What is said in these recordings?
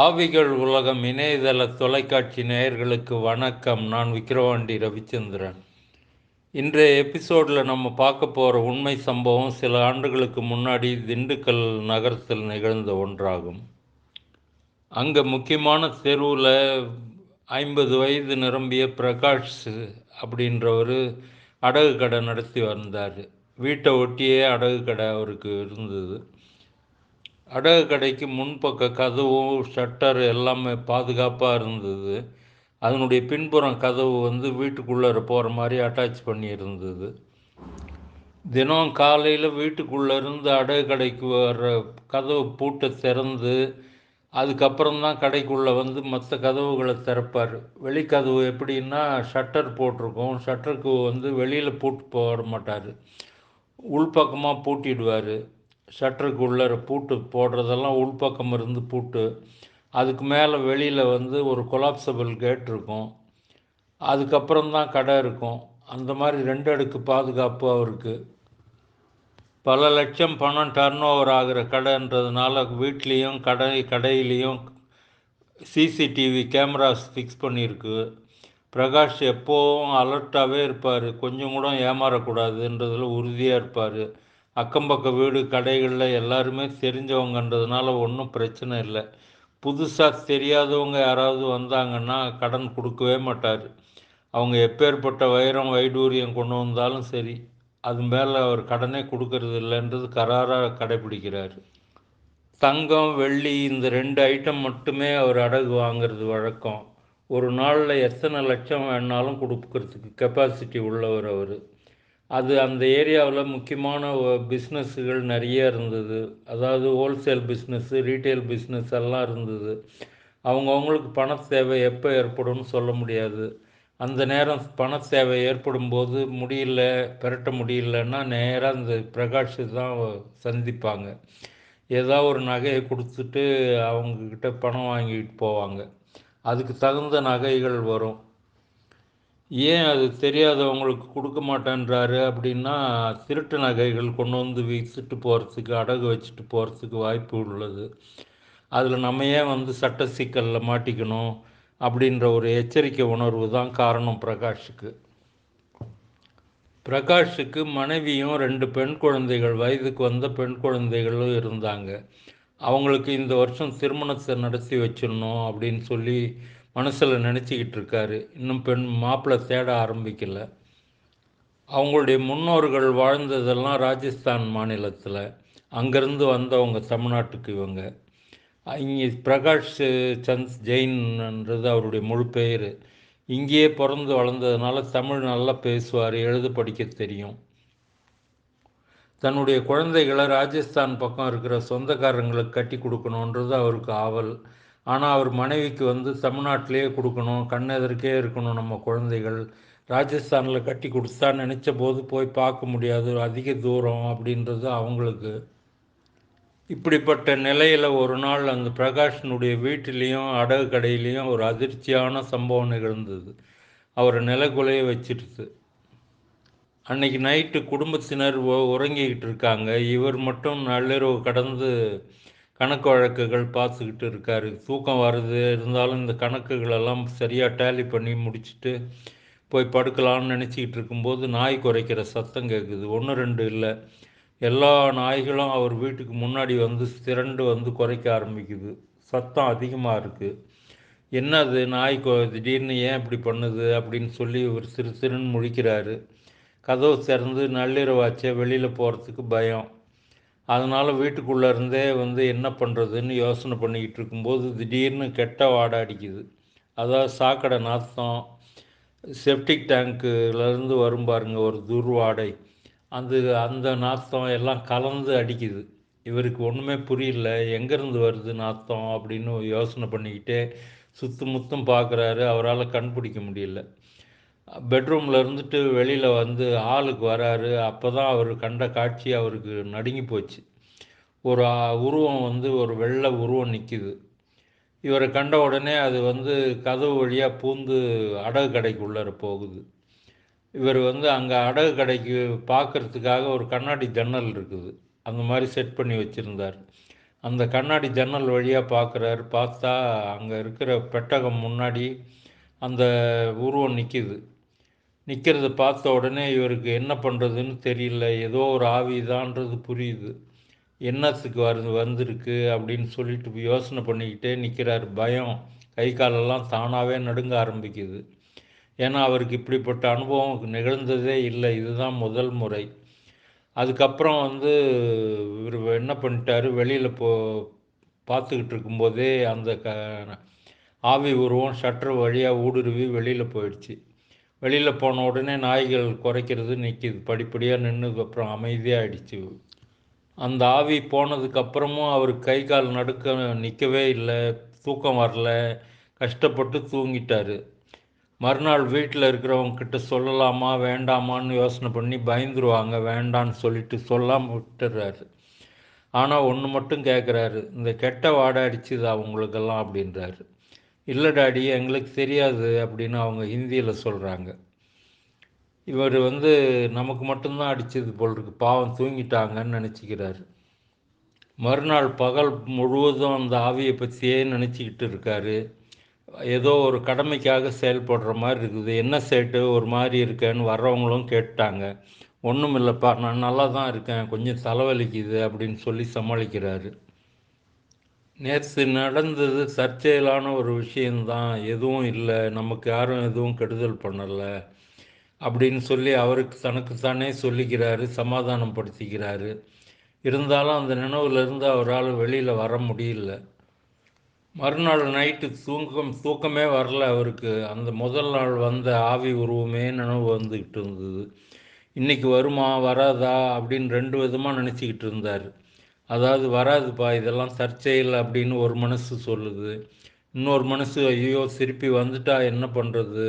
ஆவிகள் உலகம் இணையதள தொலைக்காட்சி நேயர்களுக்கு வணக்கம். நான் விக்கிரவாண்டி ரவிச்சந்திரன். இன்றைய எபிசோடில் நம்ம பார்க்க போகிற உண்மை சம்பவம் சில ஆண்டுகளுக்கு முன்னாடி திண்டுக்கல் நகரத்தில் நிகழ்ந்த ஒன்றாகும். அங்கே முக்கியமான தெருவில் ஐம்பது வயது நிரம்பிய பிரகாஷ் அப்படின்றவர் அடகு கடை நடத்தி வந்தார். வீட்டை ஒட்டியே அடகு கடை அவருக்கு இருந்தது. அடகு கடைக்கு முன்பக்க கதவும் ஷட்டர் எல்லாமே பாதுகாப்பாக இருந்தது. அதனுடைய பின்புறம் கதவு வந்து வீட்டுக்குள்ளே போகிற மாதிரி அட்டாச் பண்ணி இருந்தது. தினம் காலையில் வீட்டுக்குள்ளே இருந்து அடகு கடைக்கு வர்ற கதவு பூட்டை திறந்து அதுக்கப்புறம் தான் கடைக்குள்ளே வந்து மற்ற கதவுகளை திறப்பார். வெளிக்கதவு எப்படின்னா ஷட்டர் போட்டிருக்கோம். ஷட்டருக்கு வந்து வெளியில் பூட்டு போட மாட்டார். உள்பக்கமாக பூட்டிடுவார். ஷட்டருக்கு உள்ளே பூட்டு போடுறதெல்லாம் உள்பக்கம் இருந்து பூட்டு அதுக்கு மேலே வெளியில் வந்து ஒரு கொலாப்சபிள் கேட் இருக்கும். அதுக்கப்புறம் தான் கடை இருக்கும். அந்த மாதிரி ரெண்டு அடுக்கு பாதுகாப்பு அவருக்கு. பல லட்சம் பணம் டர்ன் ஓவர் ஆகிற கடைன்றதுனால வீட்லேயும் கடை கடையிலையும் சிசிடிவி கேமராஸ் ஃபிக்ஸ் பண்ணியிருக்கு. பிரகாஷ் எப்போவும் அலர்ட்டாகவே இருப்பார். கொஞ்சம் கூட ஏமாறக்கூடாதுன்றதில் உறுதியாக இருப்பார். அக்கம்பக்க வீடு கடைகளில் எல்லாருமே தெரிஞ்சவங்கன்றதுனால ஒன்றும் பிரச்சனை இல்லை. புதுசாக தெரியாதவங்க யாராவது வந்தாங்கன்னா கடன் கொடுக்கவே மாட்டார். அவங்க எப்பேற்பட்ட வைரம் வைடூரியம் கொண்டு வந்தாலும் சரி அது மேலே அவர் கடனே கொடுக்கறது இல்லைன்றது கராராக கடைபிடிக்கிறார். தங்கம் வெள்ளி இந்த ரெண்டு ஐட்டம் மட்டுமே அவர் அடகு வாங்கிறது வழக்கம். ஒரு நாளில் எத்தனை லட்சம் வேணாலும் கொடுக்கறதுக்கு கெப்பாசிட்டி உள்ளவர் அவர். அது அந்த ஏரியாவில் முக்கியமான பிஸ்னஸ்கள் நிறைய இருந்தது. அதாவது ஹோல்சேல் பிஸ்னஸ்ஸு ரீட்டைல் பிஸ்னஸ் எல்லாம் இருந்தது. அவங்கவுங்களுக்கு பண தேவை எப்போ ஏற்படும்னு சொல்ல முடியாது. அந்த நேரம் பண தேவை ஏற்படும் போது முடியல பெரட்ட முடியலன்னா நேராக அந்த பிரகாஷ் தான் சந்திப்பாங்க. ஏதோ ஒரு நகையை கொடுத்துட்டு அவங்கக்கிட்ட பணம் வாங்கிட்டு போவாங்க. அதுக்கு தகுந்த நகைகள் வரும். ஏன் அது தெரியாதவங்களுக்கு கொடுக்க மாட்டேன்றாரு அப்படின்னா திருட்டு நகைகள் கொண்டு வந்து விற்றுட்டு போகிறதுக்கு அடகு வச்சுட்டு போகிறதுக்கு வாய்ப்பு உள்ளது. அதில் நம்ம ஏன் வந்து சட்ட சிக்கலில் மாட்டிக்கணும் அப்படின்ற ஒரு எச்சரிக்கை உணர்வு தான் காரணம் பிரகாஷுக்கு. பிரகாஷுக்கு மனைவியும் ரெண்டு பெண் குழந்தைகள் வயதுக்கு வந்த பெண் குழந்தைகளும் இருந்தாங்க. அவங்களுக்கு இந்த வருஷம் திருமணத்தை நடத்தி வச்சிடணும் அப்படின்னு சொல்லி மனசில் நினச்சிக்கிட்டு இருக்காரு இன்னும் பெண் மாப்பிள்ளை தேட ஆரம்பிக்கல. அவங்களுடைய முன்னோர்கள் வாழ்ந்ததெல்லாம் ராஜஸ்தான் மாநிலத்தில். அங்கேருந்து வந்தவங்க தமிழ்நாட்டுக்கு இவங்க. இங்கே பிரகாஷ் சந்த் ஜெயின்ன்றது அவருடைய முழு பெயர் இங்கேயே பிறந்து வளர்ந்ததுனால தமிழ் நல்லா பேசுவார் எழுத படிக்க தெரியும். தன்னுடைய குழந்தைகளை ராஜஸ்தான் பக்கம் இருக்கிற சொந்தக்காரங்களுக்கு கட்டி கொடுக்கணுன்றது அவருக்கு ஆவல். ஆனால் அவர் மனைவிக்கு வந்து தமிழ்நாட்டிலேயே கொடுக்கணும் கண்ணெதற்கே இருக்கணும் நம்ம குழந்தைகள். ராஜஸ்தானில் கட்டி கொடுத்தா நினச்ச போது போய் பார்க்க முடியாது. அதிக தூரம் அப்படின்றது அவங்களுக்கு. இப்படிப்பட்ட நிலையில் ஒரு நாள் அந்த பிரகாஷனுடைய வீட்டிலையும் அடகு கடையிலையும் ஒரு அதிர்ச்சியான சம்பவம் நிகழ்ந்தது. அவரை நிலக்குலைய வச்சிருச்சு அன்னைக்கு நைட்டு குடும்பத்தினர் உறங்கிக்கிட்டு இருக்காங்க. இவர் மட்டும் நள்ளிரவு கடந்து கணக்கு வழக்குகள் பார்த்துக்கிட்டு இருக்காரு. தூக்கம் வருது. இருந்தாலும் இந்த கணக்குகளெல்லாம் சரியாக டேலி பண்ணி முடிச்சுட்டு போய் படுக்கலாம்னு நினச்சிக்கிட்டு இருக்கும்போது நாய் குறைக்கிற சத்தம் கேட்குது ஒன்று ரெண்டு இல்லை. எல்லா நாய்களும் அவர் வீட்டுக்கு முன்னாடி வந்து திரண்டு வந்து குறைக்க ஆரம்பிக்குது. சத்தம் அதிகமாக இருக்குது என்னது நாய் திடீர்னு ஏன் இப்படி பண்ணுது அப்படின்னு சொல்லி இவர் சிறு சிறுன்னு முழிக்கிறாரு. கதவு திறந்து நள்ளிரவாச்சே வெளியில் போகிறதுக்கு பயம். அதனால் வீட்டுக்குள்ளே இருந்தே வந்து என்ன பண்ணுறதுன்னு யோசனை பண்ணிக்கிட்டு இருக்கும்போது திடீர்னு கெட்ட வாடை அடிக்குது. அதாவது சாக்கடை நாத்தம் செப்டிக் டேங்க்குலேருந்து வரும் பாருங்க ஒரு துர்வாடை அந்த அந்த நாத்தம் எல்லாம் கலந்து அடிக்குது. இவருக்கு ஒன்றுமே புரியல எங்கேருந்து வருது நாத்தம் அப்படின்னு யோசனை பண்ணிக்கிட்டே சுத்து முத்தும் பார்க்குறாரு. அவரால் கண்டுபிடிக்க முடியல. பெட்ரூமில் இருந்துட்டு வெளியில் வந்து ஆளுக்கு வராரு. அப்போ தான் அவர் கண்ட காட்சி அவருக்கு நடுங்கி போச்சு. ஒரு உருவம் வந்து ஒரு வெள்ளை உருவம் நிற்கிது இவரை கண்ட உடனே அது வந்து கதவு வழியாக பூந்து அடகு கடைக்குள்ளார போகுது. இவர் வந்து அங்கே அடகு கடைக்கு பார்க்குறதுக்காக ஒரு கண்ணாடி ஜன்னல் இருக்குது. அந்த மாதிரி செட் பண்ணி வச்சுருந்தார். அந்த கண்ணாடி ஜன்னல் வழியாக பார்க்குறாரு பார்த்தா அங்கே இருக்கிற பெட்டகம் முன்னாடி அந்த உருவம் நிற்கிது நிற்கிறத பார்த்த உடனே இவருக்கு என்ன பண்ணுறதுன்னு தெரியல. ஏதோ ஒரு ஆவிதான்றது புரியுது. என்னத்துக்கு வருது வந்திருக்கு அப்படின்னு சொல்லிட்டு யோசனை பண்ணிக்கிட்டே நிற்கிறார் பயம். கை காலெல்லாம் தானாகவே நடுங்க ஆரம்பிக்குது. ஏன்னா அவருக்கு இப்படிப்பட்ட அனுபவம் நிகழ்ந்ததே இல்லை. இதுதான் முதல் முறை. அதுக்கப்புறம் வந்து இவர் என்ன பண்ணிட்டாரு? வெளியில் போ பார்த்துக்கிட்டு இருக்கும்போதே அந்த க ஆவி உருவம் ஷட்டர் வழியாக ஊடுருவி வெளியில் போயிடுச்சு. வெளியில் போன உடனே நாய்கள் குறைக்கிறது நிற்கிது படிப்படியாக நின்று அப்புறம் அமைதியாகிடுச்சு அந்த ஆவி போனதுக்கப்புறமும் அவர் கை கால் நடுக்க நிற்கவே இல்லை. தூக்கம் வரல. கஷ்டப்பட்டு தூங்கிட்டார். மறுநாள் வீட்டில் இருக்கிறவங்க கிட்ட சொல்லலாமா வேண்டாமான்னு யோசனை பண்ணி பயந்துருவாங்க. வேண்டான்னு சொல்லிட்டு சொல்லாமல் விட்டுறாரு. ஆனால் ஒன்று மட்டும் கேட்குறாரு இந்த கெட்ட வாடை அடிச்சுது அவங்களுக்கெல்லாம் அப்படின்றாரு. இல்லை டாடி எங்களுக்கு தெரியாது அப்படின்னு அவங்க ஹிந்தியில் சொல்கிறாங்க இவர் வந்து நமக்கு மட்டும்தான் அடித்தது போல் இருக்கு. பாவம் தூங்கிட்டாங்கன்னு நினச்சிக்கிறாரு. மறுநாள் பகல் முழுவதும் அந்த ஆவியை பற்றியே நினச்சிக்கிட்டு இருக்காரு. ஏதோ ஒரு கடமைக்காக செயல்படுற மாதிரி இருக்குது. என்ன சேட்டு? ஒரு மாதிரி இருக்கேன்னு வர்றவங்களும் கேட்டாங்க. ஒன்றும் இல்லைப்பா நான் நல்லா தான் இருக்கேன். கொஞ்சம் தலைவலிக்குது அப்படின்னு சொல்லி சமாளிக்கிறாரு. நேற்று நடந்தது சர்ச்சையிலான ஒரு விஷயந்தான். எதுவும் இல்லை. நமக்கு யாரும் எதுவும் கெடுதல் பண்ணலை அப்படின்னு சொல்லி அவருக்கு தனக்குத்தானே சொல்லிக்கிறாரு சமாதானம் படுத்திக்கிறாரு இருந்தாலும் அந்த நினைவுலேருந்து அவரால் வெளியில் வர முடியல. மறுநாள் நைட்டு தூக்கம் தூக்கமே வரல அவருக்கு. அந்த முதல் நாள் வந்த ஆவி உருவமே நினைவு வந்துக்கிட்டு இருந்தது. இன்றைக்கி வருமா வராதா அப்படின்னு ரெண்டு விதமாக நினச்சிக்கிட்டு இருந்தார். அதாவது வராதுப்பா இதெல்லாம் சர்ச்சையில் அப்படின்னு ஒரு மனசு சொல்லுது. இன்னொரு மனசு ஐயோ திருப்பி வந்துட்டா என்ன பண்ணுறது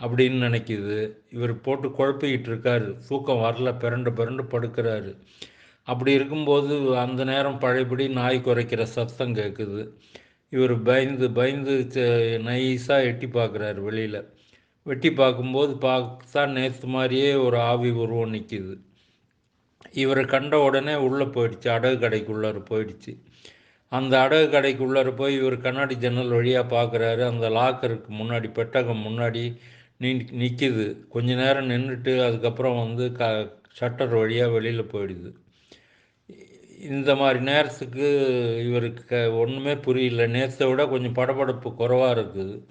அப்படின்னு நினைக்கிது. இவர் போட்டு குழப்பிக்கிட்டு இருக்காரு. தூக்கம் வரல பிறண்டு பிறண்டு படுக்கிறாரு. அப்படி இருக்கும்போது அந்த நேரம் பழையபடி நாய் குறைக்கிற சத்தம் கேட்குது இவர் பயந்து பயந்து நைஸாக எட்டி பார்க்குறாரு வெளியில். வெட்டி பார்க்கும்போது பார்த்தா நேற்று மாதிரியே ஒரு ஆவி உருவம் நிற்கிது இவரை கண்ட உடனே உள்ளே போயிடுச்சு அடகு கடைக்குள்ளார போயிடுச்சு. அந்த அடகு கடைக்குள்ளார போய் இவர் கண்ணாடி ஜன்னல் வழியாக பார்க்குறாரு. அந்த லாக்கருக்கு முன்னாடி பெட்டகம் முன்னாடி நீ நிற்கிது கொஞ்ச நேரம் நின்றுட்டு அதுக்கப்புறம் வந்து க ஷட்டர் வழியாக வெளியில் போயிடுது. இந்த மாதிரி நேரத்துக்கு இவருக்கு ஒன்றுமே புரியல. நேரத்தை விட கொஞ்சம் படபடப்பு குறைவாக இருக்குது.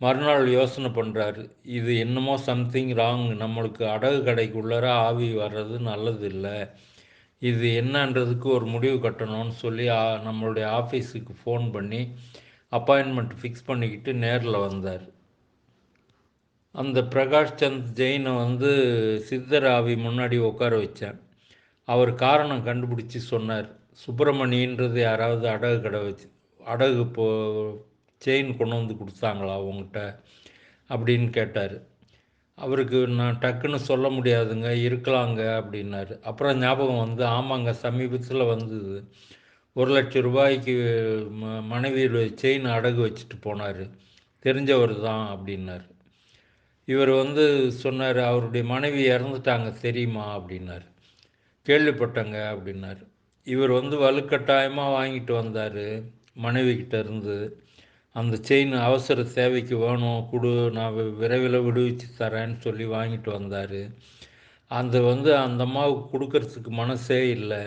மறுநாள் யோசனை பண்ணுறாரு இது என்னமோ சம்திங் ராங் நம்மளுக்கு அடகு கடைக்குள்ளார ஆவி வர்றது நல்லது இல்லை இது என்னன்றதுக்கு ஒரு முடிவு கட்டணும்னு சொல்லி நம்மளுடைய ஆஃபீஸுக்கு ஃபோன் பண்ணி அப்பாயின்மெண்ட் ஃபிக்ஸ் பண்ணிக்கிட்டு நேரில் வந்தார். அந்த பிரகாஷ் சந்த் ஜெயினை வந்து சித்தர் ஆவி முன்னாடி உட்கார வச்சேன். அவர் காரணம் கண்டுபிடிச்சி சொன்னார். சுப்பிரமணின்றது யாராவது அடகு கடை வச்சு அடகு போ செயின் கொண்டு வந்து கொடுத்தாங்களா உங்கள்கிட்ட அப்படின்னு கேட்டார். அவருக்கு நான் டக்குன்னு சொல்ல முடியாதுங்க இருக்கலாங்க அப்படின்னாரு. அப்புறம் ஞாபகம் வந்து ஆமாங்க சமீபத்தில் வந்தது. ஒரு லட்சம் ரூபாய்க்கு ம மனைவியோட செயின் அடகு வச்சுட்டு போனார். தெரிஞ்சவர் தான் அப்படின்னார். இவர் வந்து சொன்னார் அவருடைய மனைவி இறந்துட்டாங்க தெரியுமா? அப்படின்னார். கேள்விப்பட்டங்க அப்படின்னார். இவர் வந்து வலுக்கட்டாயமாக வாங்கிட்டு வந்தார் மனைவிக்கிட்ட இருந்து. அந்த செயின் அவசர தேவைக்கு வேணும் கொடு நான் விரைவில் விடுவிச்சு தரேன்னு சொல்லி வாங்கிட்டு வந்தார். அந்த வந்து அந்த அம்மாவுக்கு கொடுக்கறதுக்கு மனசே இல்லை.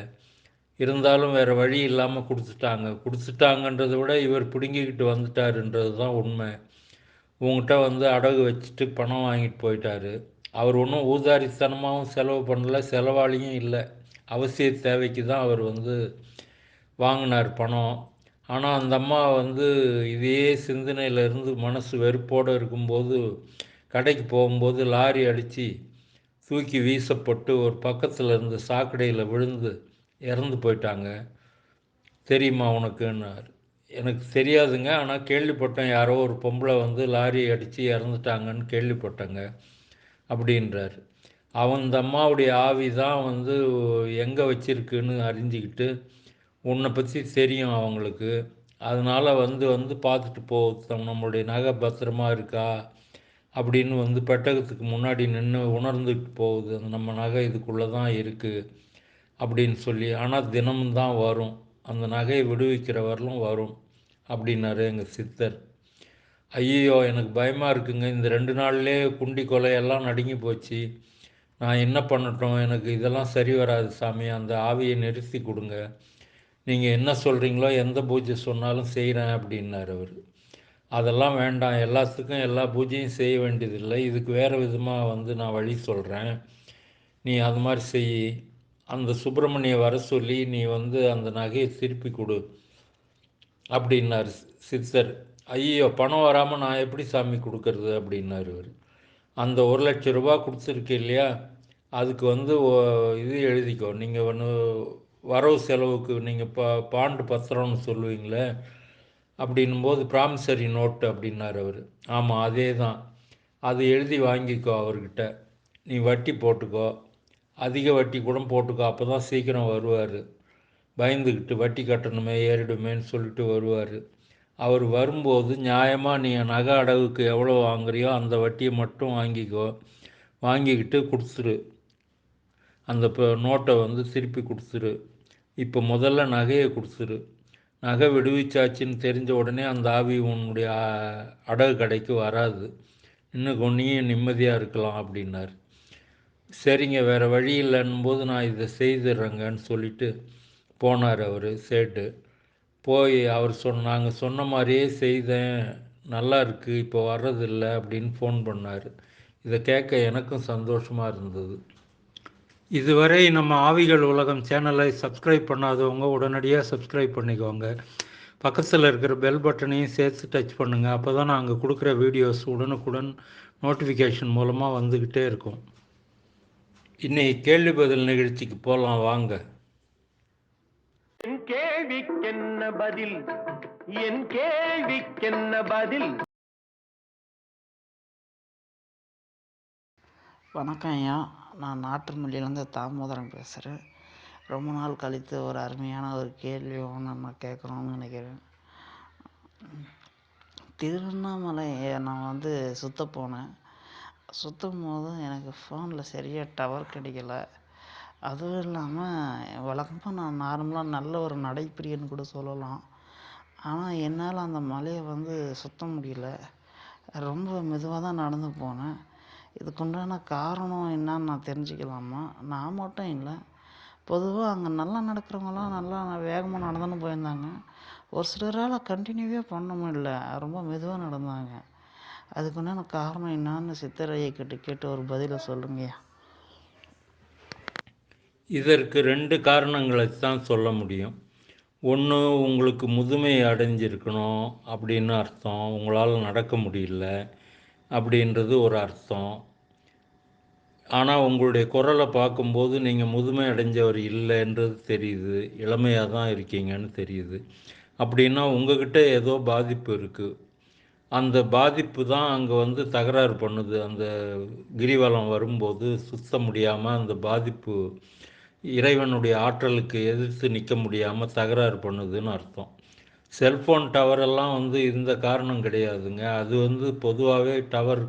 இருந்தாலும் வேறு வழி இல்லாமல் கொடுத்துட்டாங்க. கொடுத்துட்டாங்கன்றதை விட இவர் பிடுங்கிக்கிட்டு வந்துட்டாருன்றது தான் உண்மை. உங்கள்கிட்ட வந்து அடகு வச்சுட்டு பணம் வாங்கிட்டு போயிட்டாரு. அவர் ஒன்றும் ஊதாரித்தனமாகவும் செலவு பண்ணல செலவாளியும் இல்லை. அவசிய தேவைக்கு தான் அவர் வந்து வாங்கினார் பணம். ஆனால் அந்த அம்மா வந்து இதே சிந்தனையிலேருந்து மனசு வெறுப்போடு இருக்கும்போது கடைக்கு போகும்போது லாரி அடித்து தூக்கி வீசப்பட்டு ஒரு பக்கத்தில் இருந்த சாக்கடையில் விழுந்து இறந்து போயிட்டாங்க. தெரியுமா உனக்குன்னார். எனக்கு தெரியாதுங்க. ஆனால் கேள்விப்பட்டேன். யாரோ ஒரு பொம்பளை வந்து லாரி அடித்து இறந்துட்டாங்கன்னு கேள்விப்பட்டேங்க. அப்படின்றார். அவன் அந்த அம்மாவுடைய ஆவி தான் வந்து எங்கே வச்சிருக்குன்னு அறிஞ்சிக்கிட்டு உன்னை பற்றி தெரியும் அவங்களுக்கு. அதனால் வந்து வந்து பார்த்துட்டு போ. நம்மளுடைய நகை பத்திரமா இருக்கா? அப்படின்னு வந்து பெட்டகத்துக்கு முன்னாடி நின்று உணர்ந்துட்டு போகுது. நம்ம நகை இதுக்குள்ளே தான் இருக்குது அப்படின்னு சொல்லி. ஆனால் தினமும் தான் வரும். அந்த நகையை விடுவிக்கிற வரலும் வரும் அப்படின்னாரு எங்கள் சித்தர். ஐயோ எனக்கு பயமாக இருக்குங்க. இந்த ரெண்டு நாள்லேயே குண்டி கொலையெல்லாம் நடுங்கி போச்சு. நான் என்ன பண்ணட்டும்? எனக்கு இதெல்லாம் சரி வராது சாமி. அந்த ஆவியை நிறுத்தி கொடுங்க. நீங்கள் என்ன சொல்கிறீங்களோ எந்த பூஜை சொன்னாலும் செய்கிறேன் அப்படின்னார் அவர். அதெல்லாம் வேண்டாம் எல்லாத்துக்கும் எல்லா பூஜையும் செய்ய வேண்டியதில்லை. இதுக்கு வேறு விதமாக வந்து நான் வழி சொல்கிறேன் நீ அது மாதிரி செய். அந்த சுப்பிரமணிய வர சொல்லி நீ வந்து அந்த நகையை திருப்பி கொடு அப்படின்னார் சித்தர். ஐயோ பணம் வராமல் நான் எப்படி சாமி கொடுக்கறது அப்படின்னாரு இவர். அந்த ஒரு லட்ச ரூபா கொடுத்துருக்கு இல்லையா? அதுக்கு வந்து ஓ- இது எழுதிக்கோ. நீங்கள் ஒன்று வரவு செலவுக்கு நீங்கள் பா பாண்டு பத்திரம்னு சொல்லுவீங்களே அப்படின்னும் போது ப்ராமிசரி நோட்டு அப்படின்னார் அவர். ஆமாம் அதே தான் அது எழுதி வாங்கிக்கோ அவர்கிட்ட. நீ வட்டி போட்டுக்கோ. அதிக வட்டி கூட போட்டுக்கோ. அப்போ தான் சீக்கிரம் வருவார். பயந்துக்கிட்டு வட்டி கட்டணுமே ஏறிடுமேன்னு சொல்லிட்டு வருவார். அவர் வரும்போது நியாயமாக நீ நகை அடகுக்கு எவ்வளோ வாங்குறியோ அந்த வட்டியை மட்டும் வாங்கிக்கோ. வாங்கிக்கிட்டு கொடுத்துரு. அந்த நோட்டை வந்து திருப்பி கொடுத்துரு. இப்போ முதல்ல நகையை கொடுத்துரு. நகை விடுவிச்சாச்சுன்னு தெரிஞ்ச உடனே அந்த ஆவி உன்னுடைய அடகு கடைக்கு வராது. இன்னும் கொஞ்சம் நிம்மதியாக இருக்கலாம் அப்படின்னார். சரிங்க வேறு வழி இல்லைன்னும் போது நான் இதை செய்துடுறேங்கன்னு சொல்லிட்டு போனார் அவர் சேட்டு. போய் அவர் சொன்ன நாங்கள் சொன்ன மாதிரியே செய்தேன். நல்லா இருக்குது இப்போ வர்றதில்ல அப்படின்னு ஃபோன் பண்ணார். இதை கேட்க எனக்கும் சந்தோஷமாக இருந்தது. இதுவரை நம்ம ஆவிகள் உலகம் சேனலை சப்ஸ்கிரைப் பண்ணாதவங்க உடனடியாக சப்ஸ்கிரைப் பண்ணிக்கோங்க. பக்கத்தில் இருக்கிற பெல் பட்டனையும் சேர்த்து டச் பண்ணுங்கள் அப்போ தான் நாங்கள் கொடுக்குற வீடியோஸ் உடனுக்குடன் நோட்டிஃபிகேஷன் மூலமாக வந்துக்கிட்டே இருக்கும். இன்னைக்கு கேள்வி பதில் நிகழ்ச்சிக்கு போகலாம் வாங்க. என் கேள்விக்கென்ன பதில்? என் கேள்விக்கென்ன பதில்? வணக்கம் ஐயா நான் நாட்டுமல்லியிலேருந்து தாமோதரன் பேசுகிறேன் ரொம்ப நாள் கழித்து ஒரு அருமையான ஒரு கேள்வி ஒன்று நம்ம கேட்கணும்னு நினைக்கிறேன். திருவண்ணாமலையை நான் வந்து சுத்த போனேன். சுற்றும் போது எனக்கு ஃபோனில் சரியாக டவர் கிடைக்கல. அதுவும் இல்லாமல் வழக்கமாக நான் நார்மலாக நல்ல ஒரு நடைப்பிரியன்னு கூட சொல்லலாம். ஆனால் என்னால் அந்த மலையை வந்து சுற்ற முடியல. ரொம்ப மெதுவாக தான் நடந்து போனேன். இதுக்குண்டான காரணம் என்னன்னு நான் தெரிஞ்சுக்கலாமா? நான் மட்டும் இல்லை. பொதுவாக அங்கே நல்லா நடக்கிறவங்களாம் நல்லா வேகமாக நடந்துன்னு போயிருந்தாங்க. ஒரு சிலரால் கண்டினியூவே பண்ண முடியல. ரொம்ப மெதுவாக நடந்தாங்க. அதுக்குண்டான காரணம் என்னன்னு சித்தரையை கிட்ட கேட்டு ஒரு பதிலை சொல்லுங்கய்யா. இதற்கு ரெண்டு காரணங்களை தான் சொல்ல முடியும். ஒன்று உங்களுக்கு முதுமை அடைஞ்சிருக்கணும் அப்படின்னு அர்த்தம். உங்களால் நடக்க முடியல. அப்படின்றது ஒரு அர்த்தம். ஆனால் உங்களுடைய குரலை பார்க்கும்போது நீங்கள் முதுமை அடைஞ்சவர் இல்லைன்றது தெரியுது. இளமையாக தான் இருக்கீங்கன்னு தெரியுது. அப்படின்னா உங்ககிட்ட ஏதோ பாதிப்பு இருக்குது அந்த பாதிப்பு தான் அங்கே வந்து தகராறு பண்ணுது. அந்த கிரிவலம் வரும்போது சுத்த முடியாமல் அந்த பாதிப்பு இறைவனுடைய ஆற்றலுக்கு எதிர்த்து நிற்க முடியாமல் தகராறு பண்ணுதுன்னு அர்த்தம். செல்ஃபோன் டவரெல்லாம் வந்து இந்த காரணம் கிடையாதுங்க. அது வந்து பொதுவாகவே டவர்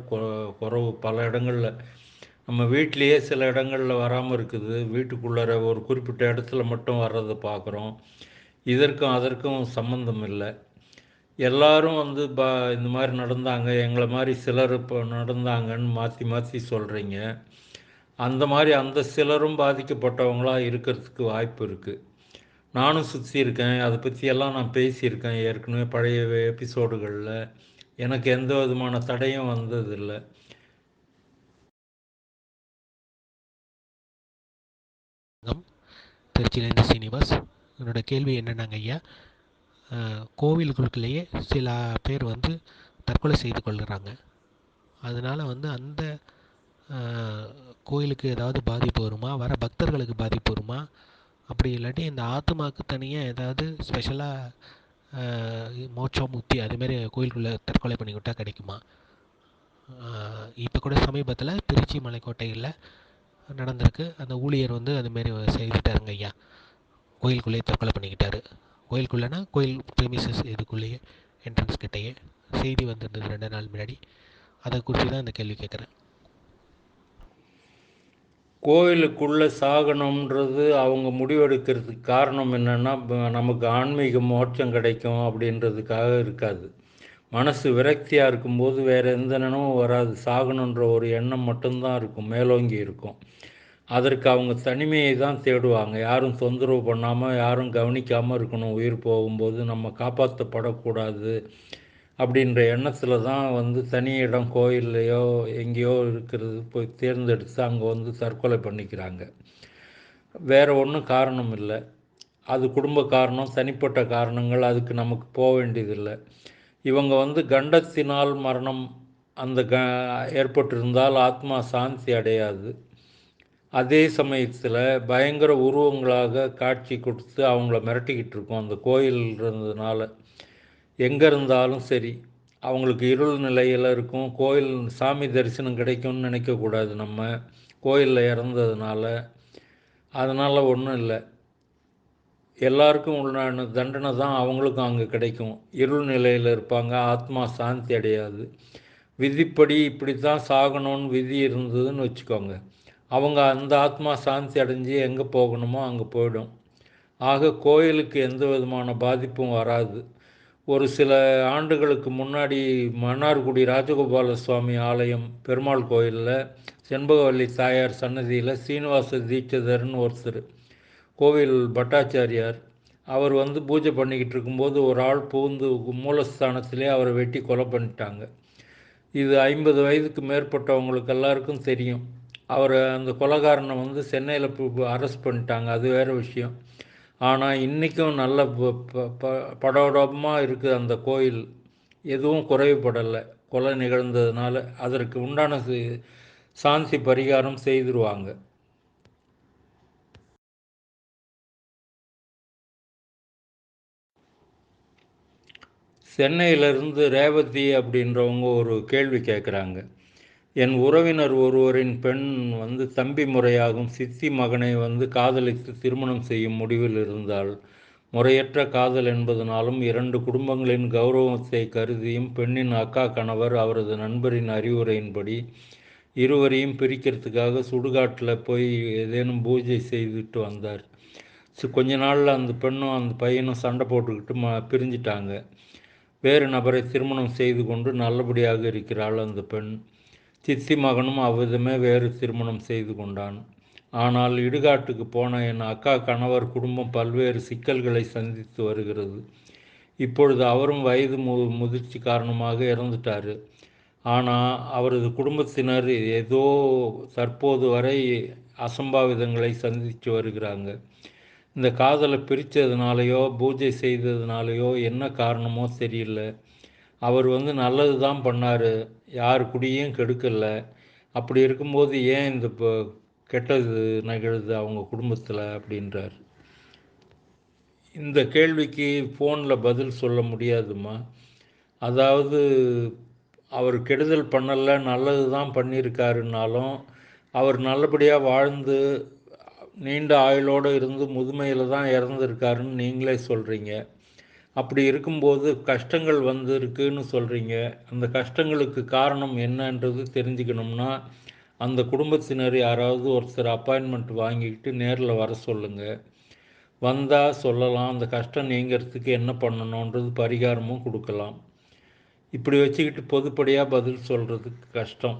குறவு பல இடங்களில். நம்ம வீட்லேயே சில இடங்களில் வராமல் இருக்குது. வீட்டுக்குள்ளார ஒரு குறிப்பிட்ட இடத்துல மட்டும் வர்றதை பார்க்குறோம் இதற்கும் அதற்கும் சம்மந்தம் இல்லை. எல்லாரும் வந்து பா இந்த மாதிரி நடந்தாங்க எங்களை மாதிரி சிலர் இப்போ நடந்தாங்கன்னு மாற்றி மாற்றி சொல்கிறீங்க அந்த மாதிரி அந்த சிலரும் பாதிக்கப்பட்டவங்களாக இருக்கிறதுக்கு வாய்ப்பு இருக்குது நானும் சுற்றி இருக்கேன் அதை பற்றியெல்லாம் நான் பேசியிருக்கேன் ஏற்கனவே பழைய எபிசோடுகளில். எனக்கு எந்த விதமான தடையும் வந்ததில்லை. திருச்சியிலேருந்து சீனிவாஸ் என்னோட கேள்வி என்னென்னாங்க ஐயா? கோவில்களுக்குள்ளேயே சில பேர் வந்து தற்கொலை செய்து கொள்கிறாங்க அதனால் வந்து அந்த கோயிலுக்கு ஏதாவது பாதிப்பு வருமா? வர பக்தர்களுக்கு பாதிப்பு வருமா? அப்படி இல்லாட்டி இந்த ஆத்மாவுக்கு தனியாக ஏதாவது ஸ்பெஷலாக மோட்சம் முக்தி அதுமாரி கோயிலுக்குள்ளே தற்கொலை பண்ணிக்கிட்டால் கிடைக்குமா? இப்போ கூட சமீபத்தில் திருச்சி மலைக்கோட்டையில் நடந்திருக்கு. அந்த ஊழியர் வந்து அதுமாரி செய்துட்டாருங்க ஐயா. கோயிலுக்குள்ளேயே தற்கொலை பண்ணிக்கிட்டாரு. கோயிலுக்குள்ளேனா கோயில் ப்ரெமிசஸ் இதுக்குள்ளேயே என்ட்ரன்ஸ் கிட்டேயே செய்தி வந்திருந்தது ரெண்டு நாள் முன்னாடி. அதை குறித்து தான் இந்த கேள்வி கேட்குறேன். கோயிலுக்குள்ளே சாகணுன்றது அவங்க முடிவெடுக்கிறதுக்கு காரணம் என்னென்னா நமக்கு ஆன்மீக மோட்சம் கிடைக்கும் அப்படின்றதுக்காக இருக்காது. மனசு விரக்தியாக இருக்கும்போது வேறு எந்த நினைவும் வராது. சாகணுன்ற ஒரு எண்ணம் மட்டும்தான் இருக்கும் மேலோங்கி இருக்கும். அதற்கு அவங்க தனிமையை தான் தேடுவாங்க. யாரும் தொந்தரவு பண்ணாமல் யாரும் கவனிக்காமல் இருக்கணும். உயிர் போகும்போது நம்ம காப்பாற்றப்படக்கூடாது அப்படின்ற எண்ணத்தில் தான் வந்து தனி இடம் கோயில்லையோ எங்கேயோ இருக்கிறது போய் தேர்ந்தெடுத்து அங்கே வந்து தற்கொலை பண்ணிக்கிறாங்க. வேறு ஒன்றும் காரணம் இல்லை. அது குடும்ப காரணம் தனிப்பட்ட காரணங்கள் அதுக்கு நமக்கு போக வேண்டியதில்லை. இவங்க வந்து கண்டத்தினால் மரணம் அந்த க ஏற்பட்டிருந்தால் ஆத்மா சாந்தி அடையாது. அதே சமயத்தில் பயங்கர உருவங்களாக காட்சி கொடுத்து அவங்கள மிரட்டிக்கிட்டு இருக்கோம். அந்த கோயில் இருந்ததுனால எங்கே இருந்தாலும் சரி அவங்களுக்கு இருள் நிலையில் இருக்கும். கோயில் சாமி தரிசனம் கிடைக்கும்னு நினைக்கக்கூடாது நம்ம. கோயிலில் இறந்ததுனால. அதனால் ஒன்றும் இல்லை. எல்லாருக்கும் உண்டான தண்டனை தான் அவங்களுக்கும் அங்கே கிடைக்கும். இருள் நிலையில் இருப்பாங்க. ஆத்மா சாந்தி அடையாது. விதிப்படி இப்படி தான் சாகணும்னு விதி இருந்ததுன்னு வச்சுக்கோங்க. அவங்க அந்த ஆத்மா சாந்தி அடைஞ்சு எங்கே போகணுமோ அங்கே போயிடும். ஆக கோயிலுக்கு எந்த விதமான பாதிப்பும் வராது. ஒரு சில ஆண்டுகளுக்கு முன்னாடி மன்னார்குடி ராஜகோபால சுவாமி ஆலயம் பெருமாள் கோயிலில் செண்பகவல்லி தாயார் சன்னதியில் சீனிவாச தீட்சிதர்னு ஒருத்தர் கோவில் பட்டாச்சாரியார். அவர் வந்து பூஜை பண்ணிக்கிட்டு இருக்கும்போது ஒரு ஆள் புகுந்து மூலஸ்தானத்திலே அவரை வெட்டி கொலை பண்ணிட்டாங்க. இது ஐம்பது வயதுக்கு மேற்பட்டவங்களுக்கு எல்லாருக்கும் தெரியும். அவரை அந்த கொலகாரனை வந்து சென்னையில் அரெஸ்ட் பண்ணிட்டாங்க. அது வேறு விஷயம். ஆனால் இன்றைக்கும் நல்ல படோடமாக இருக்குது அந்த கோயில். எதுவும் குறைவுபடலை. கொலை நிகழ்ந்ததுனால அதற்கு உண்டான சாந்தி பரிகாரம் செய்திருவாங்க. சென்னையிலிருந்து ரேவதி அப்படின்றவங்க ஒரு கேள்வி கேட்குறாங்க என் உறவினர் ஒருவரின் பெண் வந்து தம்பி முறையாகும் சித்தி மகனை வந்து காதலித்து திருமணம் செய்யும் முடிவில் இருந்தால் முறையற்ற காதல் என்பதனாலும் இரண்டு குடும்பங்களின் கௌரவத்தை கருதியும் பெண்ணின் அக்கா கணவர் அவரது நண்பரின் அறிவுரையின்படி இருவரையும் பிரிக்கிறதுக்காக சுடுகாட்டில் போய் ஏதேனும் பூஜை செய்துட்டு வந்தார். கொஞ்ச நாளில் அந்த பெண்ணும் அந்த பையனும் சண்டை போட்டுக்கிட்டு ம பிரிஞ்சிட்டாங்க. வேறு நபரை திருமணம் செய்து கொண்டு நல்லபடியாக இருக்கிறாள் அந்த பெண். சித்தி மகனும் அவ்விதமே வேறு திருமணம் செய்து கொண்டான். ஆனால் இடுகாட்டுக்கு போன என் அக்கா கணவர் குடும்பம் பல்வேறு சிக்கல்களை சந்தித்து வருகிறது. இப்பொழுது அவரும் வயது மு முதிர்ச்சி காரணமாக இறந்துட்டார். ஆனால் அவரது குடும்பத்தினர் ஏதோ தற்போது வரை அசம்பாவிதங்களை சந்தித்து வருகிறாங்க. இந்த காதலை பிரித்ததுனாலையோ பூஜை செய்ததுனாலையோ என்ன காரணமோ தெரியல. அவர் வந்து நல்லது தான் பண்ணார் யார் குடியும் கெடுக்கல. அப்படி இருக்கும்போது ஏன் இந்த இப்போ கெட்டது நிகழுது அவங்க குடும்பத்தில் அப்படின்றார். இந்த கேள்விக்கு ஃபோனில் பதில் சொல்ல முடியாதுமா அதாவது அவர் கெடுதல் பண்ணலை நல்லது தான் பண்ணியிருக்காருனாலும் அவர் நல்லபடியாக வாழ்ந்து நீண்ட ஆயுளோடு இருந்து முதுமையில் தான் இறந்துருக்காருன்னு நீங்களே சொல்கிறீங்க அப்படி இருக்கும்போது கஷ்டங்கள் வந்திருக்குன்னு சொல்கிறீங்க அந்த கஷ்டங்களுக்கு காரணம் என்னன்றது தெரிஞ்சுக்கணும்னா அந்த குடும்பத்தினர் யாராவது ஒருத்தர் அப்பாயின்மெண்ட் வாங்கிக்கிட்டு நேரில் வர சொல்லுங்கள் வந்தால் சொல்லலாம் அந்த கஷ்டம் நீங்கிறதுக்கு என்ன பண்ணணுன்றது பரிகாரமும் கொடுக்கலாம். இப்படி வச்சுக்கிட்டு பொதுப்படியாக பதில் சொல்கிறதுக்கு கஷ்டம்.